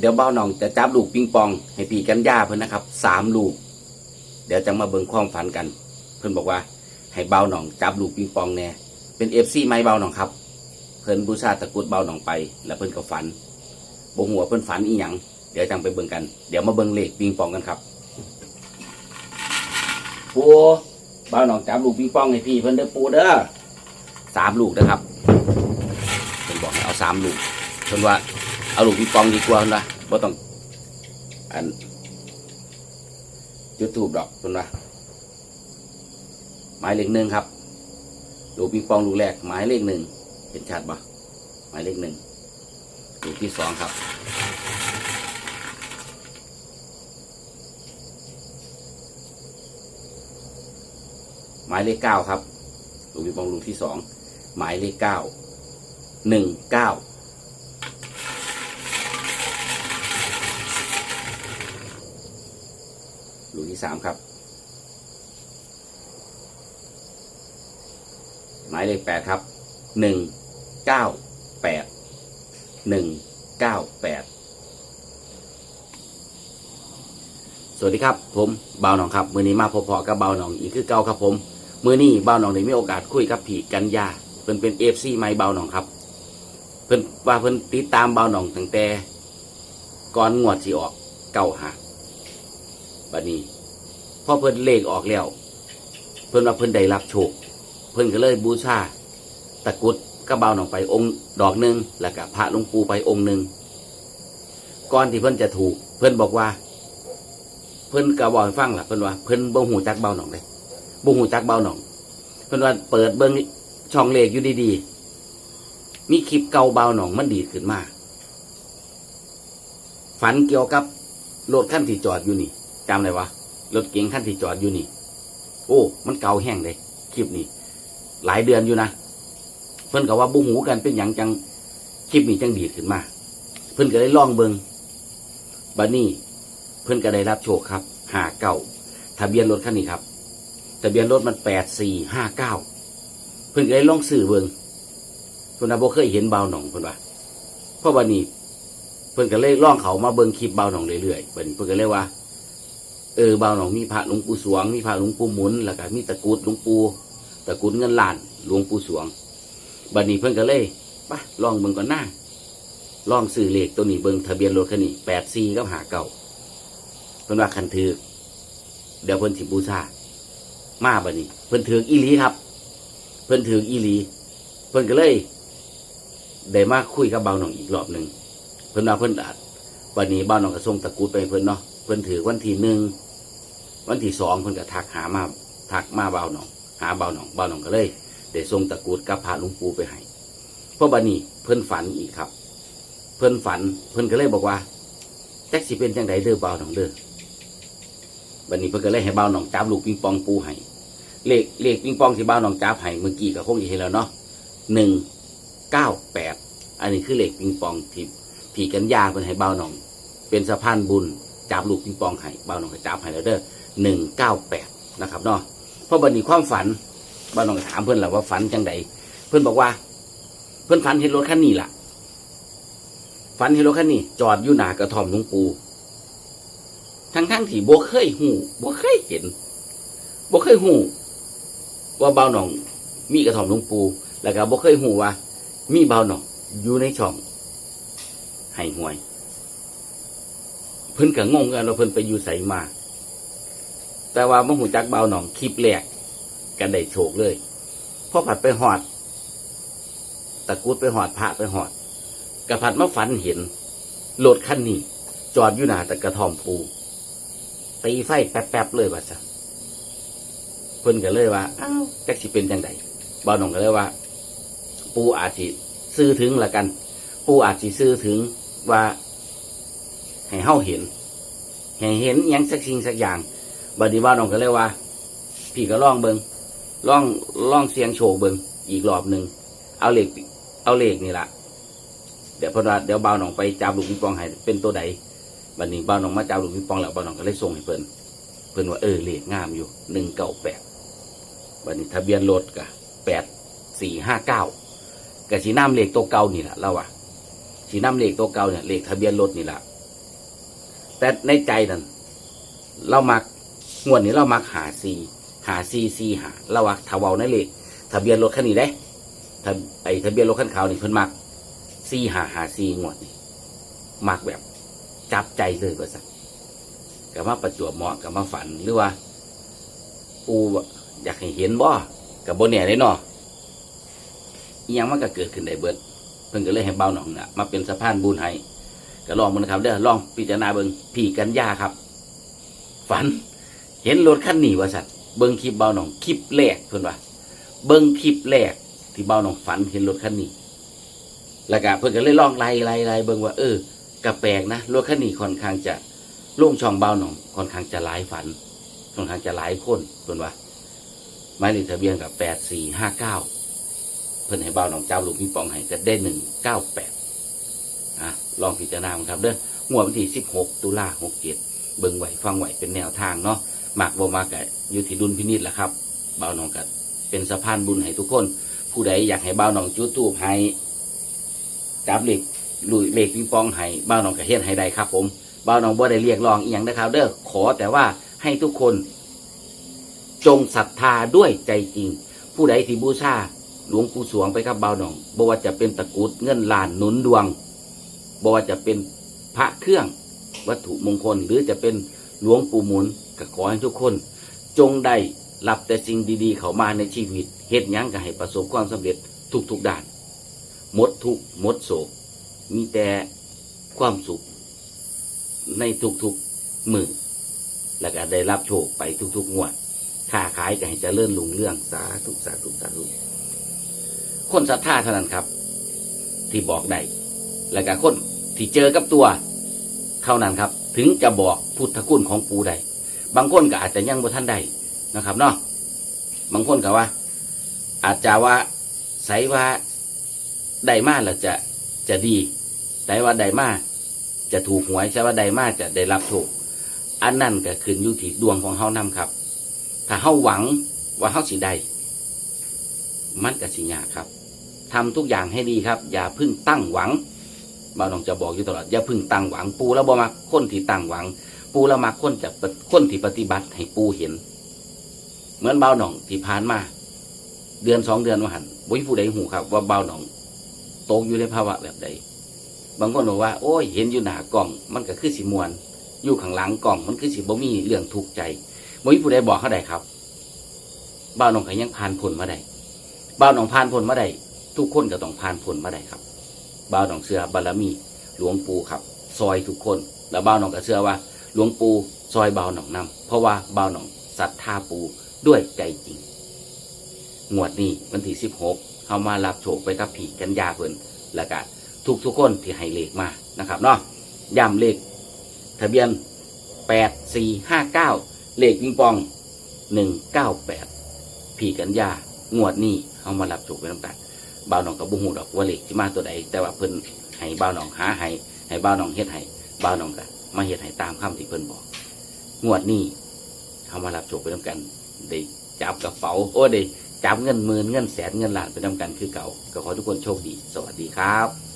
เดี๋ยวเบ้าหนองจะจับลูกปิงปอง ให้ปีกันย่าเพิ่อนนะครับสามลูก เดี๋ยวจะมาเบิ่งความฝันกัน เพิ่อนบอกว่า ให้เบ้าหนองจับลูกปิงปองแน่เป็นเอฟซีไม้เบ้าหนองครับ เพิ่อนบูชาตะกุดเบ้าหนองไป แล้วเพิ่อนก็ฝันบ่หัวเพิ่อนฝันอีหยังเดี๋ยวจังไปเบิ่งกัน เดี๋ยวมาเบิ่งเลขปิงปองกันครับปูเบ้าหนองจับลูกปิงปองให้พี่เพิ่อนเด้อปูเด้อสามลูกนะครับเพิ่อนบอกให้เอาสามลูกเพิ่นว่า เอาลูกปิงปองดีกว่านว่าบ่ต้องอันยูทูบดอกเพิ่นว่าหมายเลขหนึ่งครับลูกปิงปองลูกแรกหมายเลขหนึ่งเห็นชัดปะหมายเลขหนึ่งลูกที่สองครับหมายเลขเก้าครับลูกปิงปองลูกที่สองหมายเลขเก้าหนึ่งเก้า ลูกที่ สามครับ หมายเลขแปดครับหนึ่งเก้าแปดหนึ่งเก้าแปดสวัสดีครับ ผมเบาหนองครับ มือนี้มาพบๆกับเบาหนองอีกคือเก่าครับผม มือนี้เบาหนองได้มีโอกาสคุยกับผีกันยาเพิ่นเป็นเอฟซีไม้บ่าหนองครับ เพิ่นว่าเพิ่นติดตามเบาหนองตั้งแต่ก่อนงวดสิออกเก้าหาบัดนี้ อเพิ่นเลขออกแล้วเพิ่นว่าเพิ่นได้รับโชคเพิ่นก็เลยบูชาตะกุดก็เบาหนองไปองค์ดอกหนึ่งแล้วก็พระหลวงปู่ไปองค์หนึ่งก่อนที่เพิ่นจะถูก เพิ่นบอกว่า เพิ่นก็บอกฟังล่ะเพิ่นว่าเพิ่นบ่หูจักเบาหนองเลยบ่หูจักเบาหนอง เพิ่นว่าเปิดเบิ่งช่องเลขอยู่ดีๆมีคลิปเก่าเบาหนองมันดีดขึ้นมาฝันเกี่ยวกับรถขั้นที่จอดอยู่นี่จำได้วะ รถเก๋งขั้นที่จอดอยู่นี่ โอ้ มันเก่าแห้งเลยคลิปนี้ หลายเดือนอยู่นะ เพิ่นก็ว่าบุหูกันเป็นอย่างจังคลิปนี้จังดีขึ้นมา เพิ่นก็ได้ล่องเบิงบัดนี้เพิ่นก็ได้รับโชคครับหาเก้าทะเบียนรถคันนี้ครับ ทะเบียนรถมันแปดสี่ห้าเก้าเพิ่นก็ได้ล่องสื่อเบิงเพิ่นว่าบ่เคยเห็นเบาหนองเพิ่นว่าเพราะวันนี้เพิ่นก็เลยล่องเขามาเบิงคลิปเบาหนองเรื่อยๆบัดนี้เพิ่นก็เลยว่า เออเบาหนองมีพระหลวงปู่สวง มีพระหลวงปู่หมุนแล้วก็มีตะกุดหลวงปู่ตะกุดเงินล้านหลวงปู่สวงบัดนี้เพิ่นก็เลยไปลองเบิ่งก่อนหน้าลองซื้อเลขตัวนี้เบิ่งทะเบียนรถคันนี้แปดสี่กับหาเก่าเพิ่นว่าคันถือเดี๋ยวเพิ่นสิบูชามาบัดนี้ เพิ่นถืออีหลีครับ เพิ่นถืออีหลี เพิ่นก็เลยได้มาคุยกับเบาหนองอีกรอบหนึ่งเพิ่นว่าเพิ่นอาจวันนี้เบาหนองก็ส่งตะกุดไปเพิ่นเนาะ เพิ่นถือวันที่หนึ่งวันที่สองเพิ่นก็ทักหามาทักมาเบาหนอง หาเบาหนองเบาหนองก็เลยได้ส่งตะกรุดกับพระหลวงปู่ไปให้เพราะบัดนี้เพิ่นฝันอีกครับ เพิ่นฝัน เพิ่นก็เลยบอกว่าแจ็คสิเป็นจังไดเด้อเบาหนองเด้อบัดนี้เพิ่นก็เลยให้เบาหนองจับลูกปิงปองปูให้เลขเลขปิงปองที่เบาหนองจับให้เมื่อกี้ก็คงจะเห็นแล้วเนาะหนึ่งเก้าแปดอันนี้คือเลขปิงปองที่ผีกันยาเพิ่นให้เบาหนอง เป็นสะพานบุญ จับลูกปิงปองให้เบาหนองก็จับให้แล้วเด้อหนึ่งเก้าแปดนะครับเนาะเพราะบัดนี้ความฝันบ้านน้องถามเพื่อนแหละว่าฝันจังใดเพื่อนบอกว่า เพื่อนฝันเห็นรถคันนี้ล่ะฝันเห็นรถคันนี้ จอดอยู่หนากระท่อมหลวงปู่ทั้งทั้งที่บ่เคยหูบ่เคยเห็นบ่เคยหูว่าเบาหนอง มีกระท่อมหลวงปู่แล้วก็บ่เคยหูว่า มีเบาหนองอยู่ในช่องให้หวย เพิ่นก็งงกันว่าเพิ่นไปอยู่ใสมา แต่ว่ามื่หูจักเบาหนองคลิปแรกกันได้โชคเลยพอผัดไปหอด ตะกุดไปหอดพระไปหอดกระผัดมาฝันเห็นรถคันนี้ จอดอยู่หน้าตะกระท่อมปูตีไฟแป๊บๆเลยว่าจ้ะเพิ่นก็เลยว่าอ้าวจักสิเป็นจังไดบ่าหนองก็เลยว่า ปูอาจสิซื้อถึงละกัน ปูอาจสิซื้อถึงว่า ให้เฮาเห็นให้เห็นยังสักสิ่งสักอย่างบัดนี้บ่าวหนองก็เลยว่า พี่ก็ลองเบิงลองลองเสียงโชว์เบิงอีกรอบหนึ่งเอาเหล็กเอาเหล็กนี่ละเดี๋ยวเพอเดี๋ยวเบาหนองไปจับลูกปิงปองให้เป็นตัวใดบัดนี้เบาหนองมาจับลูกปิงปองแล้วเบาหนองก็เลยส่งให้เพิ่นเพิ่นว่าเออเหล็กงามอยู่หนึ่งเก้าแปดบัดนี้ทะเบียนรถกะแปดสี่ห้าเก้ากะสีน้ำเหล็กตัวเก่านี่แหละเราอะสีน้ำเหล็กตัวเก่าเนี่ยเหล็กทะเบียนรถนี่แหละ แต่ในใจนั่นเรามักงวดนี้เรามักหาซีหาซีซีหาเราว่าถ้าเว้าในเลขทะเบียนรถคันนี้ได้ทะไอทะเบียนรถคันขาวนี่เพิ่นมักซีหาหาซีงวดนี้มักแบบจับใจเลยว่าสักกับมาประจวบเหมาะกับมาฝันหรือว่า ปูอยากให้เห็นบ่กับบ่เนี่ยเลยเนาะอีหยังมันก็เกิดขึ้นได้เบิดเพิ่นก็เลยให้เบาหนองน่ะมาเป็นสะพานบุญให้ ก็ลองมันครับเด้อลองพิจารณาเบิงพี่กันยาครับ ฝัน เห็นรถคันนี้ว่าสัตว์เบิงคลิปเบาหนองคลิปแรกเพิ่อนว่าเบิงคลิปแรกที่เบาหนองฝันเห็นรถคันนี้ แล้วก็เพิ่อนก็เลยลองไล่ไล่ไล่เบิงว่า เออก็แปลกนะรถคันนี้ค่อนข้างจะล่งช่องเบาหนองค่อนข้างจะหลายฝันค่อนข้างจะหลายคนเพิ่อนว่าหมายเลขทะเบียนกับแปดสี่ห้าเก้าเพิ่อนให้เบาหนองเจ้าลูกมีปองให้ก็ได้หนึ่งเก้าแปด ลองพิจารณาครับเด้องวดวันที่สิบหกตุลาหกเจ็ดเบิ่งไหวฟังไหวเป็นแนวทางเนาะหมากบ่มากกะอยู่ที่ดุลพินิจแหละครับเบาหนองกัเป็นสะพานบุญให้ทุกคน ผู้ใดอยากให้เบาหนองจุดตูบให้จับเหล็กลุยเหล็กปิงปองให้เบาหนองกะเฮ็ดให้ได้ครับ ผมเบาหนองบ่ได้เรียกร้องอีหยังนะครับ เด้อขอแต่ว่าให้ทุกคน จงศรัทธาด้วยใจจริง ผู้ใดที่บูชาหลวงปู่สวงไปครับเบาหนองบ่ว่าจะเป็นตะกุดเงินล้านหนุนดวง บว่าจะเป็นพระเครื่องวัตถุมงคล หรือจะเป็นหลวงปู่หมุนก็ขอให้ทุกคน จงได้รับแต่สิ่งดีๆ เข้ามาในชีวิตเฮ็ดยังก็ให้ประสบความสำเร็จทุกๆด้านหมดทุกหมดโศก มีแต่ความสุข ในทุกๆมือแล้วก็ได้รับโชคไปทุกๆงวดค้าขายก็ให้เจริญรุ่งเรื่องสาธุสาธุสาธุคนศรัทธาเท่านั้นครับ ที่บอกได้แล้วก็คน ที่เจอกับตัว เท่านั้นครับ ถึงจะบอกพุทธคุณของปูได้บางคนก็อาจจะยังบ่ท่านได้นะครับเนาะบางคนก็ว่า อาจจะว่าใส่ว่าได้มาแล้วจะจะดีใสว่าได้มาจะถูกหวยใสว่าได้มาจะได้รับโชคอันนั้นก็ขึ้นอยู่ที่ดวงของเฮานำครับ ถ้าเฮาหวังว่าเฮาสิได้มันก็สิยากครับทำทุกอย่างให้ดีครับ อย่าพึ่งตั้งหวัง บ่าวน้องจะบอกอยู่ตลอดอย่าพึ่งตั้งหวังปูแล้วบ่มักคนที่ตั้งหวัง ปูแล้วมักคนจะคนที่ปฏิบัติให้ปูเห็น เหมือนบ่าวน้องที่ผ่านมา เดือนสองเดือนว่าหันบ่มีผู้ใดหูครับ ว่าบ่าวน้องตกอยู่ในภาวะแบบใดบางคนบอกว่าโอ้ยเห็นอยู่หน้ากล่อง มันก็คือสิมวน อยู่ข้างหลังกล่อง มันคือสิบ่มีเรื่องทุกข์ใจบ่มีผู้ใดบอกเขาได้ครับบ้าหนองก็ยังผ่านผลมาได้บ้าหนองผ่านผลมาได้ทุกคนก็ต้องผ่านผลมาได้ครับ บ้าวหนองเสือบารมี หลวงปู่ครับ ซอยทุกคน แล้วบ้าวหนองก็เชื่อว่า หลวงปู่ซอยบ้าวหนองนำเพราะว่าบ้าวหนองศรัทธาปู่ด้วยใจจริงงวดนี้วันที่สิบหกเขามารับโชคไปกับผีกันยาเพิ่นแล้วก็ทุกทุกคนที่ให้เลขมานะครับเนาะย้ำเลข ทะเบียนแปดสี่ห้าเก้าเลขปิงปองหนึ่งเก้าแปดผีกันยางวดนี้เอามารับจุกไปน้ำกัน บ่าวหนองกับบุหูดอกว่าเลขที่มาตัวใดแต่ว่าเพิ่นให้บ่าวหนองหาให้ให้บ่าวหนองเฮ็ดให้บ่าวหนองกะมาเฮ็ดให้ตามคำที่เพิ่นบอก งวดนี้เอามารับโชคไปนำกันได้จับกระเป๋าโอ้ได้จับเงินหมื่นเงินแสนเงินล้านไปนำกันคือเก่าก็ขอทุกคนโชคดี สวัสดีครับ